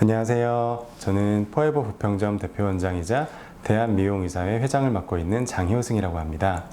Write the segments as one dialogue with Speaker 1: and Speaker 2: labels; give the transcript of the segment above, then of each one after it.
Speaker 1: 안녕하세요. 저는 포에버 부평점 대표원장이자 대한미용의사회 회장을 맡고 있는 장효승이라고 합니다.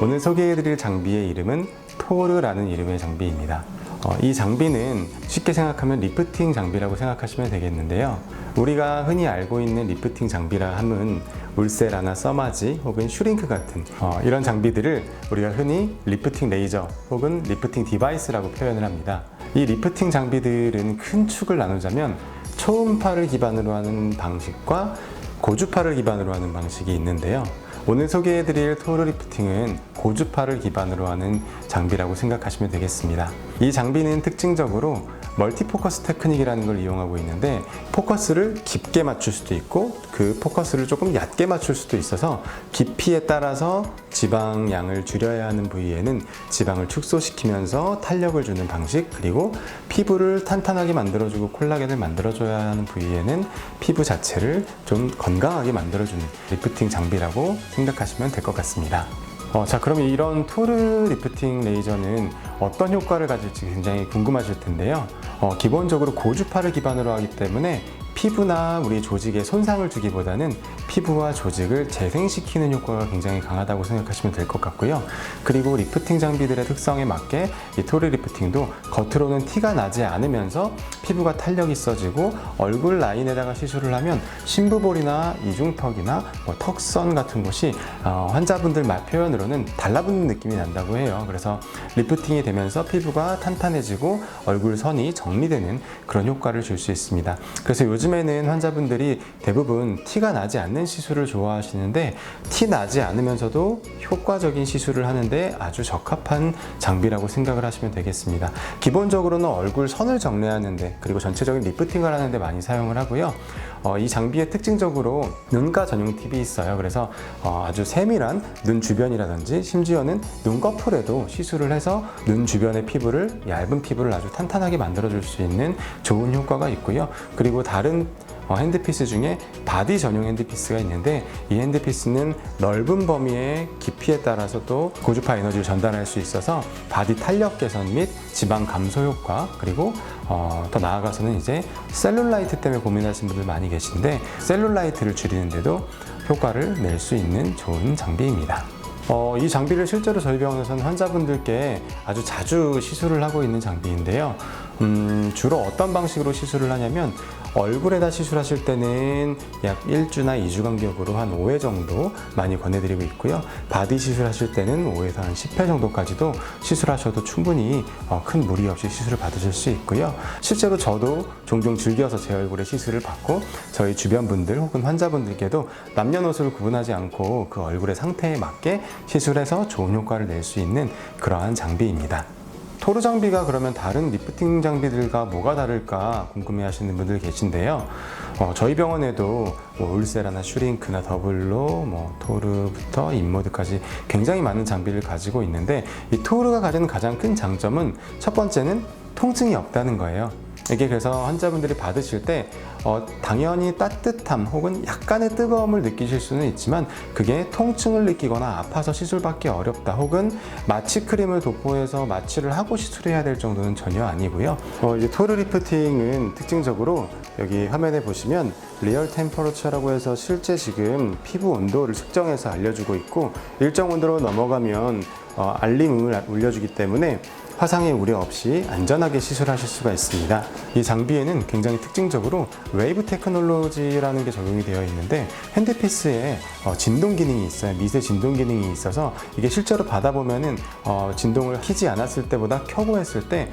Speaker 1: 오늘 소개해드릴 장비의 이름은 토르라는 이름의 장비입니다. 어, 이 장비는 쉽게 생각하면 리프팅 장비라고 생각하시면 되겠는데요. 우리가 흔히 알고 있는 리프팅 장비라 함은 울세라나 써마지 혹은 슈링크 같은 어, 이런 장비들을 우리가 흔히 리프팅 레이저 혹은 리프팅 디바이스라고 표현을 합니다. 이 리프팅 장비들은 큰 축을 나누자면 초음파를 기반으로 하는 방식과 고주파를 기반으로 하는 방식이 있는데요. 오늘 소개해드릴 토르 리프팅은 고주파를 기반으로 하는 장비라고 생각하시면 되겠습니다. 이 장비는 특징적으로 멀티포커스 테크닉이라는 걸 이용하고 있는데 포커스를 깊게 맞출 수도 있고 그 포커스를 조금 얕게 맞출 수도 있어서 깊이에 따라서 지방 양을 줄여야 하는 부위에는 지방을 축소시키면서 탄력을 주는 방식 그리고 피부를 탄탄하게 만들어주고 콜라겐을 만들어줘야 하는 부위에는 피부 자체를 좀 건강하게 만들어주는 리프팅 장비라고 생각하시면 될 것 같습니다. 어, 자, 그럼 이런 토르 리프팅 레이저는 어떤 효과를 가질지 굉장히 궁금하실 텐데요. 어, 기본적으로 고주파를 기반으로 하기 때문에 피부나 우리 조직에 손상을 주기보다는 피부와 조직을 재생시키는 효과가 굉장히 강하다고 생각하시면 될 것 같고요. 그리고 리프팅 장비들의 특성에 맞게 이 토르 리프팅도 겉으로는 티가 나지 않으면서 피부가 탄력이 있어지고 얼굴 라인에다가 시술을 하면 심부볼이나 이중턱이나 뭐 턱선 같은 곳이 어, 환자분들 말 표현으로는 달라붙는 느낌이 난다고 해요. 그래서 리프팅이 되면서 피부가 탄탄해지고 얼굴 선이 정리되는 그런 효과를 줄 수 있습니다. 그래서 요즘 에는 환자분들이 대부분 티가 나지 않는 시술을 좋아하시는데 티 나지 않으면서도 효과적인 시술을 하는데 아주 적합한 장비라고 생각을 하시면 되겠습니다. 기본적으로는 얼굴 선을 정리하는데 그리고 전체적인 리프팅을 하는데 많이 사용을 하고요. 어, 이 장비의 특징적으로 눈가 전용 팁이 있어요. 그래서 어, 아주 세밀한 눈 주변이라든지 심지어는 눈꺼풀에도 시술을 해서 눈 주변의 피부를 얇은 피부를 아주 탄탄하게 만들어줄 수 있는 좋은 효과가 있고요. 그리고 다른 어, 핸드피스 중에 바디 전용 핸드피스가 있는데 이 핸드피스는 넓은 범위의 깊이에 따라서 또 고주파 에너지를 전달할 수 있어서 바디 탄력 개선 및 지방 감소 효과 그리고 어, 더 나아가서는 이제 셀룰라이트 때문에 고민하시는 분들 많이 계신데 셀룰라이트를 줄이는데도 효과를 낼 수 있는 좋은 장비입니다. 어, 이 장비를 실제로 저희 병원에서는 환자분들께 아주 자주 시술을 하고 있는 장비인데요. 음, 주로 어떤 방식으로 시술을 하냐면 얼굴에다 시술하실 때는 약 1주나 2주 간격으로 한 5회 정도 많이 권해드리고 있고요. 바디 시술하실 때는 5에서 한 10회 정도까지도 시술하셔도 충분히 어, 큰 무리 없이 시술을 받으실 수 있고요. 실제로 저도 종종 즐겨서 제 얼굴에 시술을 받고 저희 주변 분들 혹은 환자분들께도 남녀노소를 구분하지 않고 그 얼굴의 상태에 맞게 시술해서 좋은 효과를 낼 수 있는 그러한 장비입니다. 토르 장비가 그러면 다른 리프팅 장비들과 뭐가 다를까 궁금해 하시는 분들 계신데요. 어, 저희 병원에도 뭐 울세라나 슈링크나 더블로 뭐 토르부터 인모드까지 굉장히 많은 장비를 가지고 있는데 이 토르가 가지는 가장 큰 장점은 첫 번째는 통증이 없다는 거예요. 이게 그래서 환자분들이 받으실 때 어, 당연히 따뜻함 혹은 약간의 뜨거움을 느끼실 수는 있지만 그게 통증을 느끼거나 아파서 시술받기 어렵다 혹은 마취 크림을 도포해서 마취를 하고 시술해야 될 정도는 전혀 아니고요. 어, 이제 토르 리프팅은 특징적으로 여기 화면에 보시면 리얼 템퍼러처라고 해서 실제 지금 피부 온도를 측정해서 알려주고 있고 일정 온도로 넘어가면 어, 알림을 울려주기 때문에 화상의 우려 없이 안전하게 시술하실 수가 있습니다. 이 장비에는 굉장히 특징적으로 웨이브 테크놀로지라는 게 적용이 되어 있는데 핸드피스에 어, 진동 기능이 있어요. 미세 진동 기능이 있어서 이게 실제로 받아보면은 어, 진동을 키지 않았을 때보다 켜고 했을 때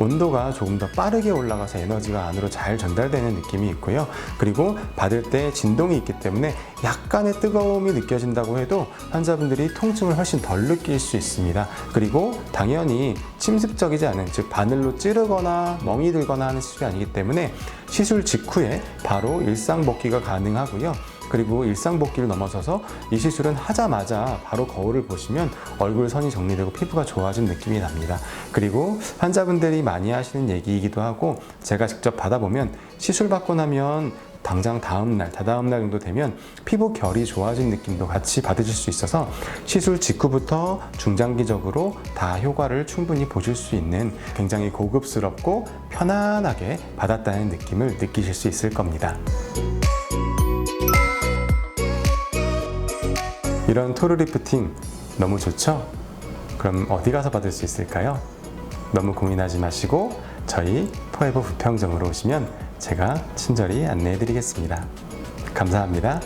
Speaker 1: 온도가 조금 더 빠르게 올라가서 에너지가 안으로 잘 전달되는 느낌이 있고요. 그리고 받을 때 진동이 있기 때문에 약간의 뜨거움이 느껴진다고 해도 환자분들이 통증을 훨씬 덜 느낄 수 있습니다. 그리고 당연히 침습적이지 않은 즉 바늘로 찌르거나 멍이 들거나 하는 시술이 아니기 때문에 시술 직후에 바로 일상 복귀가 가능하고요. 그리고 일상 복귀를 넘어서서 이 시술은 하자마자 바로 거울을 보시면 얼굴 선이 정리되고 피부가 좋아진 느낌이 납니다. 그리고 환자분들이 많이 하시는 얘기이기도 하고 제가 직접 받아보면 시술 받고 나면 당장 다음날, 다다음날 정도 되면 피부 결이 좋아진 느낌도 같이 받으실 수 있어서 시술 직후부터 중장기적으로 다 효과를 충분히 보실 수 있는 굉장히 고급스럽고 편안하게 받았다는 느낌을 느끼실 수 있을 겁니다. 이런 토르 리프팅 너무 좋죠? 그럼 어디 가서 받을 수 있을까요? 너무 고민하지 마시고 저희 포에버 부평점으로 오시면 제가 친절히 안내해 드리겠습니다. 감사합니다.